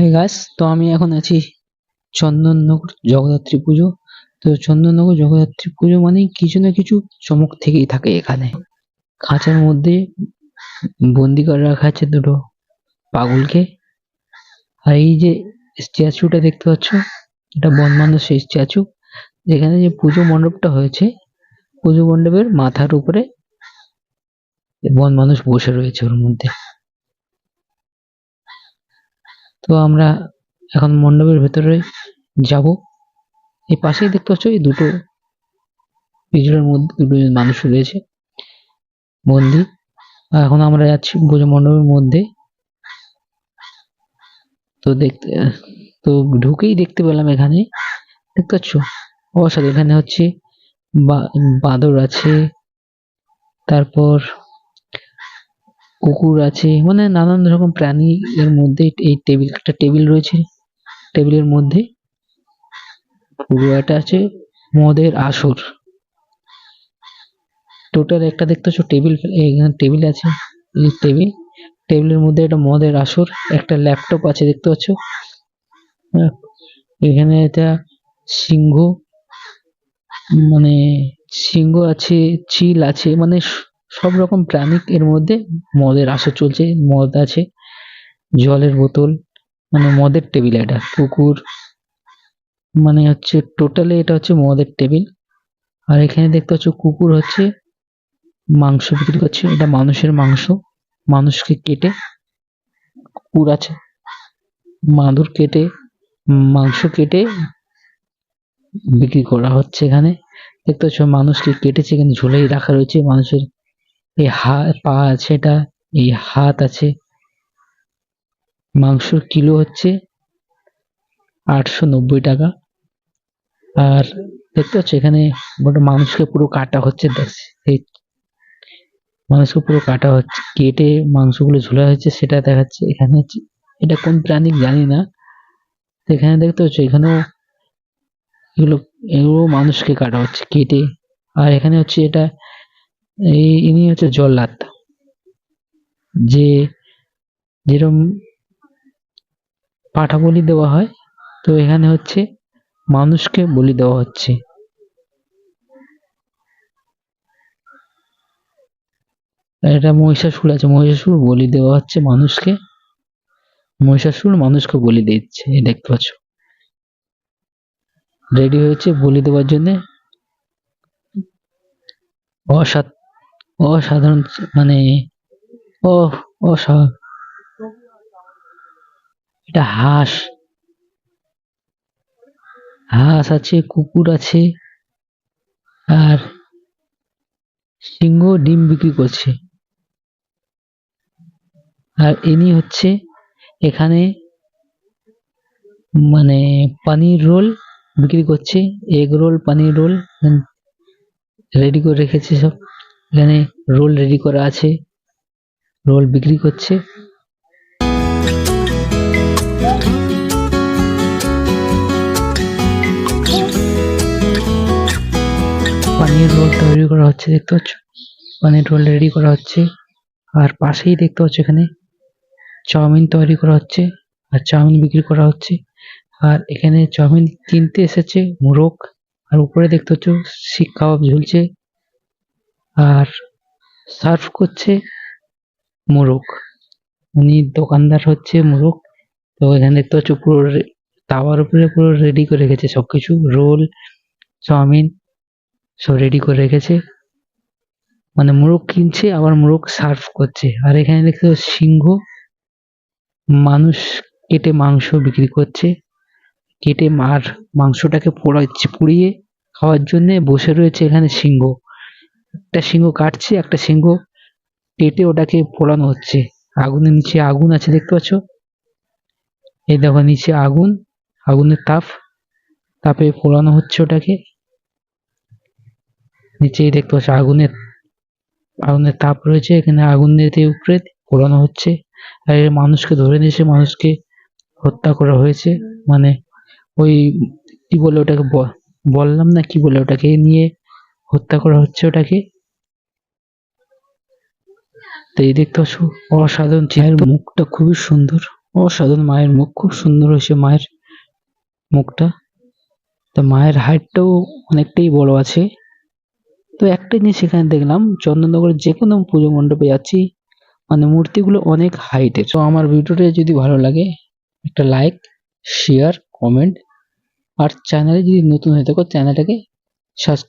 High গাছ, তো আমি এখন আছি চন্দননগর জগদ্ধাত্রী পুজো। তো চন্দননগর জগদ্ধাত্রী পুজো মানেই কিছু না কিছু চমক থেকেই থাকে এখানে। খাঁচার মধ্যে বন্দি করে রাখা আছে দুটো পাগলকে। আর এই যে স্ট্যাচুটা দেখতে পাচ্ছ, এটা বন মানুষের স্ট্যাচু। যেখানে যে পুজো মণ্ডপটা হয়েছে, পুজো মণ্ডপের মাথার উপরে বন মানুষ বসে রয়েছে ওর মধ্যে। তো আমরা এখন মণ্ডপের ভেতরে যাব। এই পাশেই দেখতে পাচ্ছ এই দুটো পিঞ্জরার মধ্যে দুটো মানুষ রয়েছে, বন্দি। এখন আমরা যাচ্ছি পুজো মণ্ডপের মধ্যে। তো দেখতে, তো ঢুকেই দেখতে পেলাম এখানে। দেখতে পাচ্ছ? অসাধু, এখানে হচ্ছে বাঁদর আছে, তারপর কুকুর আছে মানে নানান রকম প্রাণী এর মধ্যে, এই টেবিল, একটা টেবিল রয়েছে, টেবিলের মধ্যে পুরো একটা আছে, মদের আসর। টোটাল একটা দেখতে পাচ্ছ, টেবিল, এখানে টেবিল আছে টেবিল, টেবিলের মধ্যে একটা মদের আসর, একটা ল্যাপটপ আছে দেখতে পাচ্ছ। এখানে এটা সিংহ মানে সিংহ আছে, চিল আছে মানে সব রকম প্রাণী এর মধ্যে মদের আসর চলছে, মদ আছে, জলের বোতল মানে মদের টেবিল এটা কুকুর মানে হচ্ছে টোটালি এটা হচ্ছে মদের টেবিল। আর এখানে দেখতে পাচ্ছ কুকুর হচ্ছে মাংস বিক্রি করছে, এটা মানুষের মাংস, মানুষকে কেটে কুকুর আছে, মাদুর কেটে, মাংস কেটে বিক্রি করা হচ্ছে এখানে। দেখতে পাচ্ছ মানুষকে কেটেছে, এখানে ঝুলেই রাখা রয়েছে, মানুষের এই হাত পা আছে এটা, এই হাত আছে। মাংসর কিলো হচ্ছে আটশো নব্বই টাকা। আর দেখতে পাচ্ছ এখানে মানুষকে পুরো কাটা হচ্ছে এই মানুষকে পুরো কাটা হচ্ছে, কেটে মাংসগুলো ঝোলা হচ্ছে সেটা দেখাচ্ছে এখানে এটা কোন প্রাণী জানি না। এখানে দেখতে পাচ্ছ এখানেও এগুলো এগুলো মানুষকে কাটা হচ্ছে, কেটে। আর এখানে হচ্ছে এটা এই ইনি হচ্ছে জল্লাদ। যে যেরকম পাঠা বলি দেওয়া হয়, তো এখানে হচ্ছে মানুষকে বলি দেওয়া হচ্ছে। এটা মহিষাসুর আছে, মহিষাসুর বলি দেওয়া হচ্ছে মানুষকে। মহিষাসুর মানুষকে বলি দিচ্ছে দেখতে পাচ্ছ। রেডি হয়েছে বলি দেওয়ার জন্য। অসা অসাধারণ মানে ও, অসা, এটা হাঁস। হাঁস আছে, কুকুর আছে, আর সিংহ ডিম বিক্রি করছে। আর ইনি হচ্ছে এখানে মানে পানির রোল বিক্রি করছে, egg roll, paneer roll, ready করে রেখেছে সব। এখানে রোল রেডি করা আছে, রোল বিক্রি করছে। পানির রোল তৈরি করা হচ্ছে, দেখতে পাচ্ছ? পানির রোল রেডি করা হচ্ছে, আর পাশেই দেখতে পাচ্ছ এখানে চাউমিন তৈরি করা হচ্ছে, আর চাউমিন বিক্রি করা হচ্ছে। আর এখানে চাউমিন কিনতে এসেছে, মোরগ, আর উপরে দেখতে পাচ্ছ, শিক কাবাব ঝুলছে। আর সার্ভ করছে মোরগ। উনি দোকানদার হচ্ছে মোরগ। তো এখানে দেখতে পাচ্ছ পুরো তাওয়ার উপরে পুরো রেডি করে রেখেছে সবকিছু। রোল, চাউমিন সব রেডি করে রেখেছে। মানে মোরগ কিনছে, আবার মোরগ সার্ভ করছে। আর এখানে দেখতে সিংহ। মানুষ কেটে মাংস বিক্রি করছে। কেটে মার মাংসটাকে পোড়াচ্ছে পুড়িয়ে খাওয়ার জন্য বসে রয়েছে এখানে সিংহ। একটা সিংহ কাটছে, একটা সিংহ কেটে ওটাকে পোড়ানো হচ্ছে। আগুনের নিচে আগুন আছে, দেখতে পাচ্ছ? এই দেখো, নিচে আগুন, আগুনের তাপ, তাপে পোড়ানো হচ্ছে ওটাকে। নিচেই দেখতে পাচ্ছ, আগুনের আগুনের তাপ রয়েছে, এখানে আগুনের উপরে পোড়ানো হচ্ছে। আর মানুষকে ধরে নিয়েছে মানুষকে হত্যা করা হয়েছে। মানে ওই কি বলে ওটাকে বললাম না কি বলে ওটাকে, নিয়ে হত্যা করা হচ্ছে ওটাকে। তো এই দেখতে পাচ্ছ অসাধারণ চেহারা মুখটা খুবই সুন্দর। অসাধারণ মায়ের মুখ, খুব সুন্দর হয়েছে মায়ের মুখটা। তো মায়ের হাইটটাও অনেকটাই বড় আছে। তো একটা জিনিস এখানে দেখলাম, চন্দননগরের যে কোনো পুজো মণ্ডপে যাচ্ছি মানে মূর্তিগুলো অনেক হাইটের। তো আমার ভিডিওটা যদি ভালো লাগে, একটা লাইক শেয়ার কমেন্ট আর চ্যানেলে যদি নতুন হয়ে থাকো চ্যানেলটাকে সাবস্ক্রাইব